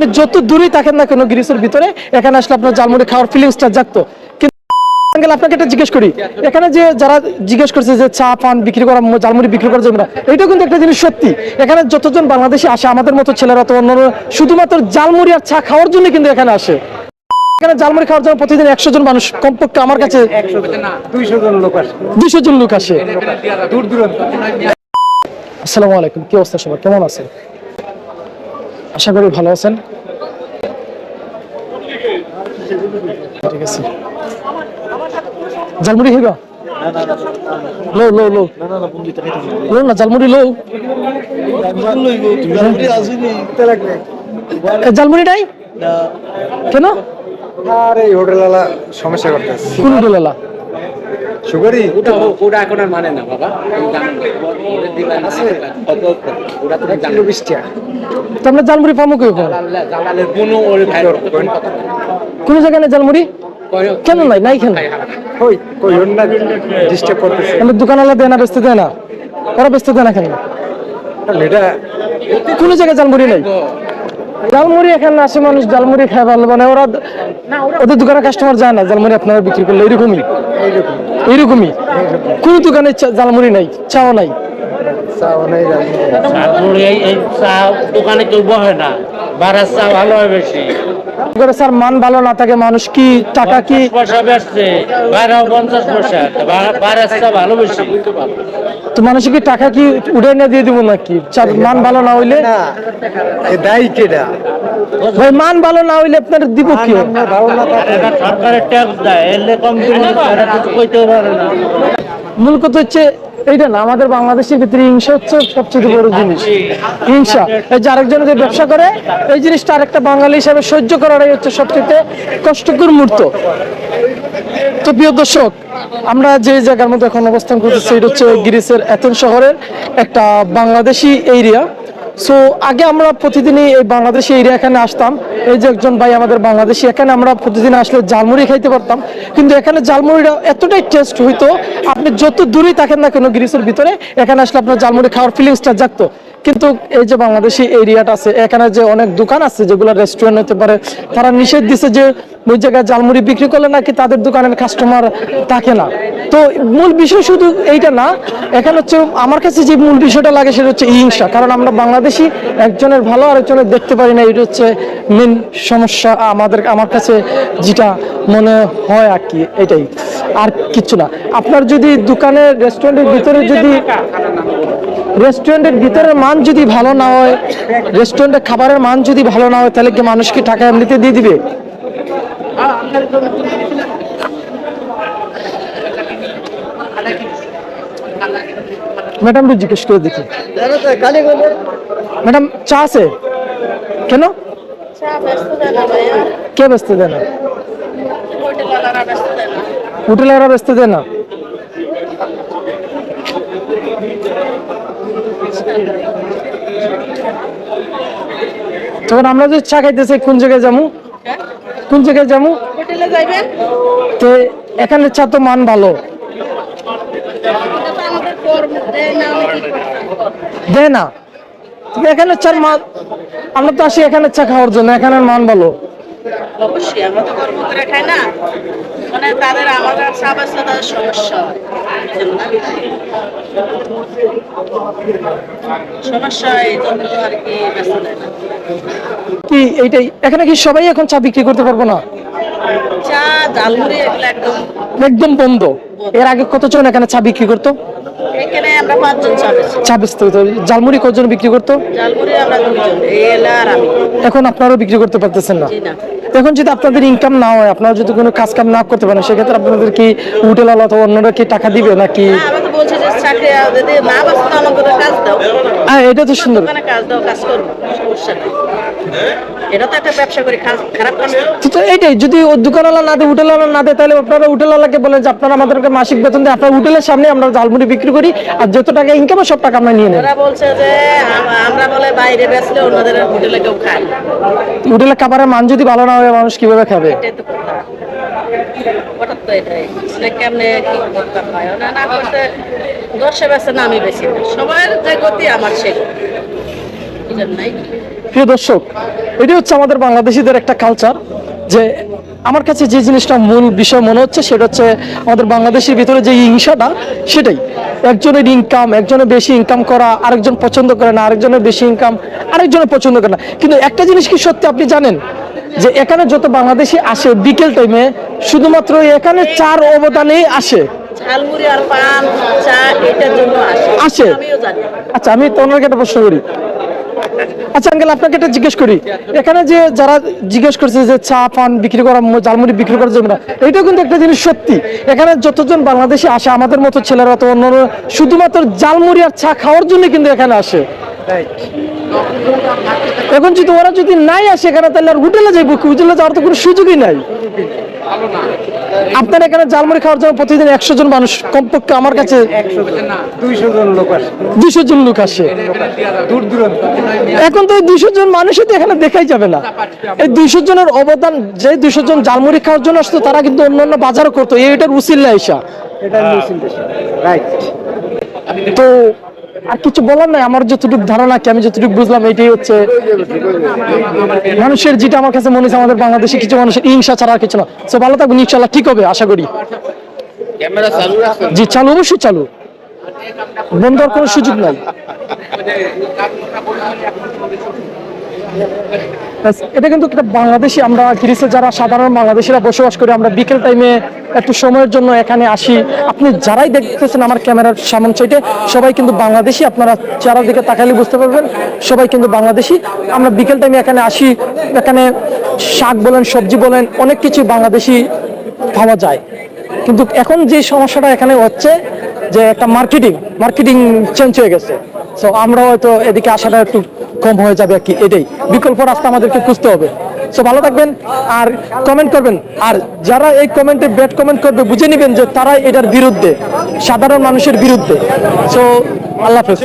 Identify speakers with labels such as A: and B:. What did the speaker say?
A: আপনি যত দূরেই থাকেন না কেন গ্রিসের ভিতরে এখানে আসলে আপনার জালমুড়ি খাওয়ার ফিলিংসটা জাগতো। আঙ্কেল আপনাকে একটা জিজ্ঞেস করি এখানে যে যারা জিজ্ঞেস করছে যে চা পান বিক্রি করা জালমুড়ি বিক্রি করার জন্য এটা কিন্তু একটা জিনিস সত্যি। এখানে যতজন বাংলাদেশি আসে আমাদের মতো ছেলেরা তো অন্য শুধুমাত্র জালমুড়ি আর চা খাওয়ার জন্য কিন্তু এখানে আসে। এখানে জালমুড়ি খাওয়ার জন্য প্রতিদিন একশো জন মানুষ কমপক্ষে আমার কাছে
B: দুইশো জন লোক আসে।
A: দুশো জন লোক আসে। আসসালামু আলাইকুম কি অবস্থা সবার? কেমন আছেন? আশা করি ভালো আছেন। ঠিক আছে। জালমুড়ি হইবা লো লো লো লো না জালমুড়ি লো এ, জালমুড়ি নাই? কেন?
B: আর এই হোটেলওয়ালা সমস্যা করতেছে।
A: কোন ডোলেলা
B: সুগারি?
C: ওটা ওটা এখন আর মানে না বাবা। তুমি জানো না। ওটা দিবেন আছে। ওটা তুমি জানো।
B: কিলো বিশ টাকা
A: তো আমরা জালমুড়ি
C: কোনো ওর ভাই
A: কোন জায়গায় নেই জালমুড়ি? কেন নাই? নাই কেন?
B: ওই কই না ডিস্টার্ব করতেছে।
A: আমাদের দোকানওয়ালা দেয় না বেচতে না। ওরা দেয় না কেন?
B: এটা
A: কোনো জায়গায় জালমুড়ি নেই? জালমুড়ি এখানে আসে মানুষ জালমুড়ি খায় ভালো মানে ওরা ওদের দোকানে কাস্টমার যায় না জালমুড়ি আপনারা বিক্রি করলে। এরকমই এরকমই কোনো দোকানে জালমুড়ি নাই চাও নাই।
B: চাও নাই রাজনীতি
D: এই এই চা দোকানে কেউ বহে না বারার চা ভালো হয় বেশি।
A: করে স্যার মান ভালো না থাকে মানুষ কি টাকা কি
D: পয়সা বেচছে বাইরেও পঞ্চাশ পয়সা তো চা ভালো বেশি।
A: তো মানুষ কি টাকা কি উঠে না দিয়ে দিব নাকি? মান ভালো না হইলে
B: দায়ী কেডা?
A: ভাই মান ভালো না হইলে আপনার দিব কি?
B: ভালো না
D: সরকারের ট্যাক্স দেয় এলে কম এটা কিছু পারে না।
A: মূল কথা হচ্ছে এইটা না, আমাদের বাংলাদেশের ভিতরে হিংসা হচ্ছে সবচেয়ে বড় জিনিস। হিংসা। এই যে আরেকজন যে ব্যবসা করে, এই জিনিসটা আরেকটা বাঙালি হিসাবে সহ্য করাটাই হচ্ছে সবচেয়ে কষ্টকর মুহূর্ত। তো প্রিয় দর্শক, আমরা যে জায়গার মধ্যে এখন অবস্থান করতেছি, এটা হচ্ছে গ্রিসের এথেন শহরের একটা বাংলাদেশি এরিয়া সো আগে আমরা প্রতিদিনই এই বাংলাদেশি এরিয়া এখানে আসতাম। এই যে একজন ভাই আমাদের বাংলাদেশি, এখানে আমরা প্রতিদিন আসলে জালমুড়ি খাইতে পারতাম। কিন্তু এখানে জালমুড়িটা এতটাই টেস্ট হইতো, আপনি যত দূরেই থাকেন না কেন, গ্রিসের ভিতরে, এখানে আসলে আপনার জালমুড়ি খাওয়ার ফিলিংসটা জাগতো। কিন্তু এই যে বাংলাদেশি এরিয়াটা আছে, এখানে যে অনেক দোকান আছে যেগুলো রেস্টুরেন্ট হতে পারে, তারা নিষেধ দিছে যে ওই জায়গায় জালমুড়ি বিক্রি করলে নাকি তাদের দোকানের কাস্টমার থাকে না। তো মূল বিষয় শুধু এইটা না, এখানে হচ্ছে আমার কাছে যে মূল বিষয়টা লাগে সেটা হচ্ছে হিংসা, কারণ আমরা বাংলাদেশি একজনের ভালো আরেকজনের দেখতে পারি না, এটা হচ্ছে মেন সমস্যা আমাদের, আমার কাছে যেটা মনে হয় আর কি, এটাই। আর কিচ্ছু না। আপনার যদি দোকানের রেস্টুরেন্টের ভিতরে যদি রেস্টুরেন্টের ভিতরের মান যদি ভালো না হয় রেস্টুরেন্টের খাবারের মান যদি ভালো না হয় তাহলে কি মানুষ কি টাকা এমনিতে দিয়ে দিবে? ম্যাডাম জিজ্ঞেস করে দেখি। ম্যাডাম চা আছে? কেন? কে ব্যস্ত দেয় না?
E: না।
A: ব্যস্ত দেয় না? তখন আমরা যদি চা খাইতেছি কোন জায়গায় যাব কোন জায়গায় যাব
E: হোটেলে যাইবেন?
A: তো এখানে চা তো মান ভালো।
E: দেয় না
A: এখানে চার মান আমরা তো আসি এখানে চা খাওয়ার জন্য এখানের মান ভালো।
E: অবশ্যই আমরা তো খাই না। মানে তাদের আমাদের সমস্যা হয়। জন্য আর কি
A: এইটাই? এখানে কি সবাই এখন চা বিক্রি করতে পারব না?
E: চা জালমুড়ি এগুলো একদম
A: একদম বন্ধ। এর আগে কতজন এখানে চা বিক্রি করতো?
E: এখানে আমরা পাঁচজন চা বেশি
A: চা বেচতে হতো। জালমুড়ি কতজন বিক্রি করতো?
E: জালমুড়ি আমরা দুজন এলা আর আমি।
A: এখন আপনারাও বিক্রি করতে পারতেছেন না। এখন যদি আপনাদের ইনকাম না হয়, আপনারা যদি কোনো কাজ কাম না করতে পারেন, সেক্ষেত্রে আপনাদের কি হোটেল অথবা অন্যরা কি টাকা দিবে নাকি
E: বলছি যে চাকরি যদি না কাজ দাও।
A: হ্যাঁ এটা তো সুন্দর।
E: দোকানে কাজ দাও কাজ করব সমস্যা নেই। এটা তো একটা ব্যবসা করে খারাপ কাজ
A: তো তো যদি ও দোকানওয়ালা না দেয় হোটেলওয়ালা না দেয় তাহলে আপনারা হোটেলওয়ালাকে বলেন যে আপনারা আমাদেরকে মাসিক বেতন দিয়ে আপনার হোটেলের সামনে আমরা ঝালমুড়ি বিক্রি করি আর যত টাকা ইনকাম সব টাকা আমরা নিয়ে নেন
E: ওরা বলছে যে আমরা বলে বাইরে বেচলে অন্যদের হোটেলে কেউ খায়
A: হোটেলের খাবারের মান যদি ভালো না হয় মানুষ কীভাবে খাবে?
E: এটাই তো কথা।
A: প্রিয় দর্শক এটি হচ্ছে আমাদের বাংলাদেশিদের একটা কালচার যে আমার কাছে যে জিনিসটা মূল বিষয় মনে হচ্ছে, সেটা হচ্ছে আমাদের বাংলাদেশের ভিতরে যে হিংসাটা, সেটাই। একজনের ইনকাম একজনের বেশি ইনকাম করা, আরেকজন পছন্দ করে না, আরেকজনের বেশি ইনকাম আরেকজনের পছন্দ করে না। কিন্তু একটা জিনিস কি সত্যি আপনি জানেন? যে এখানে যত বাংলাদেশি আসে বিকেল টাইমে শুধুমাত্র এখানে চার অবদানেই আসে।
E: আসে।
A: আসে?
E: আমিও জানি।
A: আচ্ছা আমি তো ওনাকে একটা প্রশ্ন করি। আচ্ছা আঙ্কেল আপনাকে একটা জিজ্ঞেস করি। এখানে যে যারা জিজ্ঞেস করছে যে চা পান বিক্রি করা জালমুড়ি বিক্রি করার জন্য এইটাও কিন্তু একটা জিনিস সত্যি। এখানে যতজন বাংলাদেশি আসে আমাদের মতো ছেলেরা তো অন্য শুধুমাত্র জালমুড়ি আর চা খাওয়ার জন্য কিন্তু এখানে আসে। এখন যদি ওরা যদি নাই আসে এখানে তাহলে আর হোটেলে যাইব হোটেলে যাওয়ার তো কোনো সুযোগই নাই। আপনার এখানে জালমুড়ি খাওয়ার জন্য প্রতিদিন একশো জন মানুষ কমপক্ষে আমার কাছে
B: দুইশো জন লোক আসে।
A: দুশো জন লোক আসে এখন তো এই দুইশো জন মানুষই তো এখানে দেখাই যাবে না। এই দুইশো জনের অবদান যে দুইশো জন জালমুড়ি খাওয়ার জন্য আসতো তারা কিন্তু অন্য অন্য বাজারও করতো। এইটার উচিল্লা
B: রাইট
A: তো আর কিছু বলার নাই আমার যতটুকু ধারণা কি আমি যতটুকু বুঝলাম এটাই হচ্ছে মানুষের যেটা আমার কাছে মনে হচ্ছে আমাদের বাংলাদেশে কিছু মানুষের হিংসা ছাড়া আর কিছু না। তো ভালো থাকবেন ইনশাল্লাহ ঠিক হবে আশা করি।
C: ক্যামেরা চালু রাখছেন
A: জি চালু অবশ্যই চালু। বন্ধ হওয়ার কোনো সুযোগ নাই। এটা কিন্তু বাংলাদেশি, আমরা গ্রিসে যারা সাধারণ বাংলাদেশিরা বসবাস করি, আমরা বিকেল টাইমে একটু সময়ের জন্য এখানে আসি। আপনি যারাই দেখতেছেন আমার ক্যামেরার সামন সাইডে, সবাই কিন্তু বাংলাদেশি, আপনারা যারা দিকে তাকালে বুঝতে পারবেন, সবাই কিন্তু বাংলাদেশি। আমরা বিকেল টাইমে এখানে আসি, এখানে শাক বলেন, সবজি বলেন, অনেক কিছু বাংলাদেশি পাওয়া যায়। কিন্তু এখন যে সমস্যাটা এখানে হচ্ছে, যে একটা মার্কেটিং মার্কেটিং চেঞ্জ হয়ে গেছে। সো আমরা হয়তো এদিকে আসাটা একটু কম হয়ে যাবে আর কি, এটাই। বিকল্প রাস্তা আমাদেরকে খুঁজতে হবে। সো ভালো থাকবেন আর কমেন্ট করবেন। আর যারা এই কমেন্টে ব্যাড কমেন্ট করবে, বুঝে নেবেন যে তারা এটার বিরুদ্ধে, সাধারণ মানুষের বিরুদ্ধে। সো আল্লাহ হাফেজ।